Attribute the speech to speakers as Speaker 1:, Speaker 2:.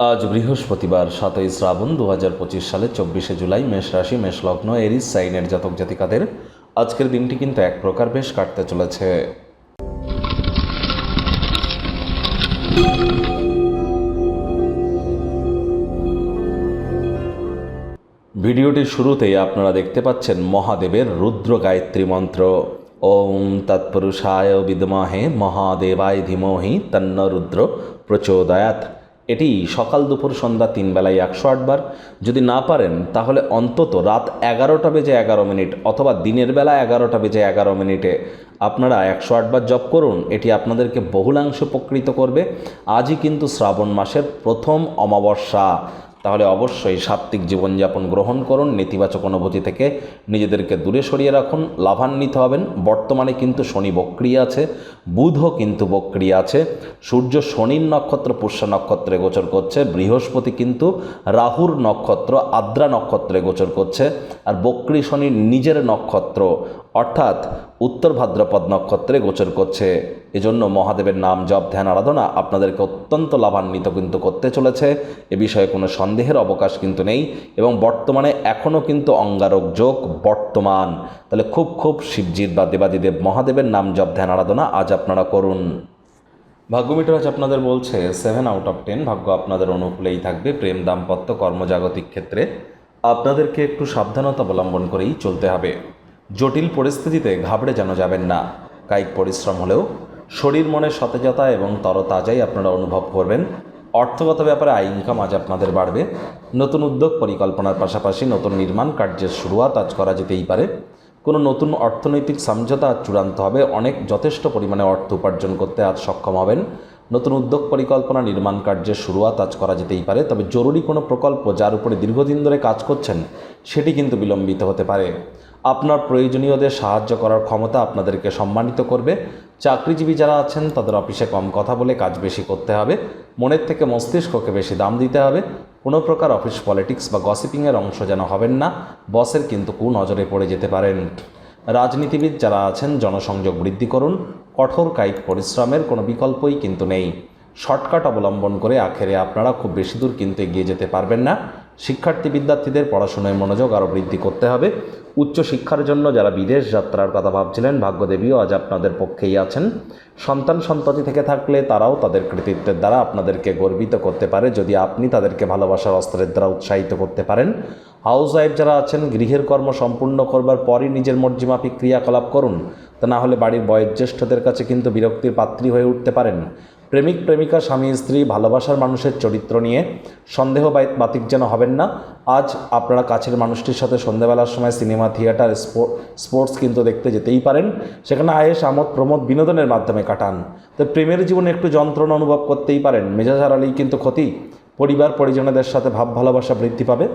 Speaker 1: আজ বৃহস্পতিবার, সাতই শ্রাবণ দু হাজার পঁচিশ সালে চব্বিশে জুলাই মেষ রাশি এরিস, সাইনের জাতক জাতিকাদের আজকের দিনটি কিন্তু এক প্রকার বেশ কাটতে চলেছে। ভিডিওটির শুরুতেই আপনারা দেখতে পাচ্ছেন মহাদেবের রুদ্র গায়ত্রী মন্ত্র। ওম তৎপুরুষায় বিদমাহে মহাদেবায় ধীমহি তন্ন রুদ্র প্রচোদয়াত এটি সকাল দুপুর সন্ধ্যা তিন বেলায় একশো আটবার যদি না পারেন, তাহলে অন্তত রাত এগারোটা বেজে এগারো মিনিট অথবা দিনের বেলা এগারোটা বেজে এগারো মিনিটে আপনারা একশো আটবার জপ করুন। এটি আপনাদেরকে বহুলাংশ উপকৃত করবে। আজই কিন্তু শ্রাবণ মাসের প্রথম অমাবস্যা। তাহলে অবশ্যই সাত্ত্বিক জীবনযাপন গ্রহণ করুন, নেতিবাচক অনুভূতি থেকে নিজেদেরকে দূরে সরিয়ে রাখুন, লাভান্বিত হবেন। বর্তমানে কিন্তু শনি বক্রিয় আছে, বুধও কিন্তু বক্রিয় আছে। সূর্য শনির নক্ষত্র, পুষ্য নক্ষত্রে গোচর করছে, বৃহস্পতি কিন্তু রাহুর নক্ষত্র, আদ্রা নক্ষত্রে গোচর করছে। আর বক্রী শনির নিজের নক্ষত্র অর্থাৎ উত্তর ভাদ্রপদ নক্ষত্রে গোচর করছে। এজন্য মহাদেবের নাম জপ, ধ্যান, আরাধনা আপনাদেরকে অত্যন্ত লাভান্বিত কিন্তু করতে চলেছে। এ বিষয়ে কোনো সন্দেহের অবকাশ কিন্তু নেই এবং বর্তমানে এখনও কিন্তু অঙ্গারক যোগ বর্তমান। তাহলে খুব খুব শিবজিৎ বা দেবাদিদেব মহাদেবের নাম জপ, ধ্যান, আরাধনা আজ আপনারা করুন। ভাগ্যমিটার আজ আপনাদের বলছে সেভেন আউট অফ টেন ভাগ্য আপনাদের অনুকূলেই থাকবে। প্রেম, দাম্পত্য, কর্মজাগতিক ক্ষেত্রে আপনাদেরকে একটু সাবধানতা অবলম্বন করেই চলতে হবে। জটিল পরিস্থিতিতে ঘাবড়ে যেন যাবেন না। কায়িক পরিশ্রম হলেও শরীর মনে সতেজতা এবং তরতাজাই আপনারা অনুভব করবেন। অর্থগত ব্যাপারে আয় ইনকাম আজ আপনাদের বাড়বে। নতুন উদ্যোগ পরিকল্পনার পাশাপাশি নতুন নির্মাণ কার্যের শুরুয়াত আজ করা যেতেই পারে। কোনো নতুন অর্থনৈতিক সমঝোতা চূড়ান্ত হবে। অনেক যথেষ্ট পরিমাণে অর্থ উপার্জন করতে আজ সক্ষম হবেন। নতুন উদ্যোগ পরিকল্পনা নির্মাণ কার্যের শুরুয়াত আজ করা যেতেই পারে, তবে জরুরি কোনো প্রকল্প যার উপরে দীর্ঘদিন ধরে কাজ করছেন, সেটি কিন্তু বিলম্বিত হতে পারে। আপনার প্রয়োজনীয়দের সাহায্য করার ক্ষমতা আপনাদেরকে সম্মানিত করবে। চাকরিজীবী যারা আছেন, তাদের অফিসে কম কথা বলে কাজ বেশি করতে হবে। মনের থেকে মস্তিষ্ককে বেশি দাম দিতে হবে। কোনো প্রকার অফিস পলিটিক্স বা গসিপিংয়ের অংশ যেন হবেন না। বসের কিন্তু কু নজরে পড়ে যেতে পারেন। রাজনীতিবিদ যারা আছেন, জনসংযোগ বৃদ্ধি করুন, কঠোর কায়িক পরিশ্রমের কোনো বিকল্পই কিন্তু নেই। শর্টকাট অবলম্বন করে আখেরে আপনারা খুব বেশি দূর কিন্তু এগিয়ে যেতে পারবেন না। শিক্ষার্থী বিদ্যার্থীদের পড়াশোনায় মনোযোগ আরও বৃদ্ধি করতে হবে। উচ্চশিক্ষার জন্য যারা বিদেশ যাত্রার কথা ভাবছিলেন, ভাগ্যদেবীও আজ আপনাদের পক্ষেই আছেন। সন্তান সন্ততি থেকে থাকলে তারাও তাদের কৃতিত্বের দ্বারা আপনাদেরকে গর্বিত করতে পারে, যদি আপনি তাদেরকে ভালোবাসার অস্ত্রের দ্বারা উৎসাহিত করতে পারেন। হাউস ওয়াইফ যারা আছেন, গৃহের কর্ম সম্পূর্ণ করবার পরই নিজের মর্জিমাফিক ক্রিয়াকলাপ করুন। তা না হলে বাড়ির বয়োজ্যেষ্ঠদের কাছে কিন্তু বিরক্তির পাত্রী হয়ে উঠতে পারেন। প্রেমিক, প্রেমিকা, স্বামী, স্ত্রী, ভালোবাসার মানুষের চরিত্র নিয়ে সন্দেহ বাতিক যেন হবেন না। আজ আপনারা কাছের মানুষটির সাথে সন্ধ্যেবেলার সময় সিনেমা, থিয়েটার, স্পো- স্পোর্টস কিন্তু দেখতে যেতেই পারেন। সেখানে আয়েস আমোদ, প্রমোদ বিনোদনের মাধ্যমে কাটান। তো প্রেমের জীবনে একটু যন্ত্রণা অনুভব করতেই পারেন। মেজাজ হারালেই কিন্তু ক্ষতি। পরিবার, পরিজনদের সাথে ভাব, ভালোবাসা বৃদ্ধি পাবে।